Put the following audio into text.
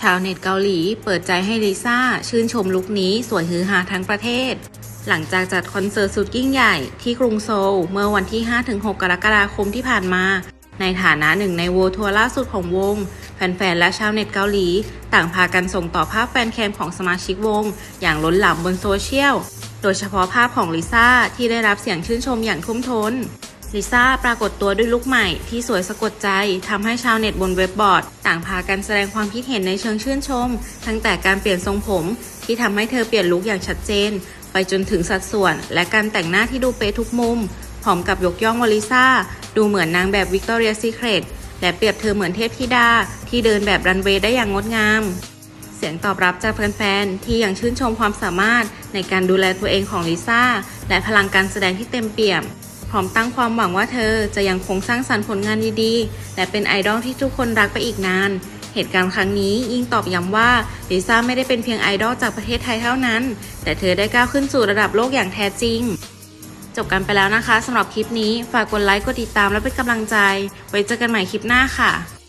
ชาวเน็ตเกาหลีเปิดใจให้ลิซ่า ชื่นชมลุคนี้สวยฮือฮาทั้งประเทศ หลังจากจัดคอนเสิร์ตสุดยิ่งใหญ่ที่กรุงโซล เมื่อวันที่ 5-6 กรกฎาคมที่ผ่านมา ในฐานะหนึ่งในโวทัวร์ล่าสุดของวง แฟนๆ และชาวเน็ตเกาหลี ต่างพากันส่งต่อภาพแฟนแคมของสมาชิกวง อย่างล้นหลามบนโซเชียล โดยเฉพาะภาพของลิซ่าที่ได้รับเสียงชื่นชมอย่างทุ่มท้น ลิซ่าปรากฏตัวด้วยลุคใหม่ที่สวยสะกดใจทำให้ชาวเน็ตบนเว็บบอร์ด ต่างพากันแสดงความคิดเห็นในเชิงชื่นชม ทั้งแต่การเปลี่ยนทรงผม ที่ทำให้เธอเปลี่ยนลุคอย่างชัดเจน ไปจนถึงสัดส่วน และการแต่งหน้าที่ดูเป๊ะทุกมุมพร้อมกับยกย่องวลิซ่า ดูเหมือนนางแบบวิกตอเรียซีเครตและเปรียบเธอเหมือนเทพธิดา ที่เดินแบบรันเวย์ได้อย่างงดงาม เสียงตอบรับจากแฟนๆที่ยังชื่นชมความสามารถในการดูแลตัวเองของลิซ่าและพลังการแสดงที่เต็มเปี่ยม พร้อมตั้งความหวังว่าเธอจะยังคงสร้างสรรค์ผลงานดีๆ และเป็นไอดอลที่ทุกคนรักไปอีกนาน เหตุการณ์ครั้งนี้ยิ่งตอบย้ำว่าลิซ่าไม่ได้เป็นเพียงไอดอลจากประเทศไทยเท่านั้น แต่เธอได้ก้าวขึ้นสู่ระดับโลกอย่างแท้จริง จบกันไปแล้วนะคะสำหรับคลิปนี้ฝากกดไลค์กดติดตามและเป็นกำลังใจ ไว้เจอกันใหม่คลิปหน้าค่ะ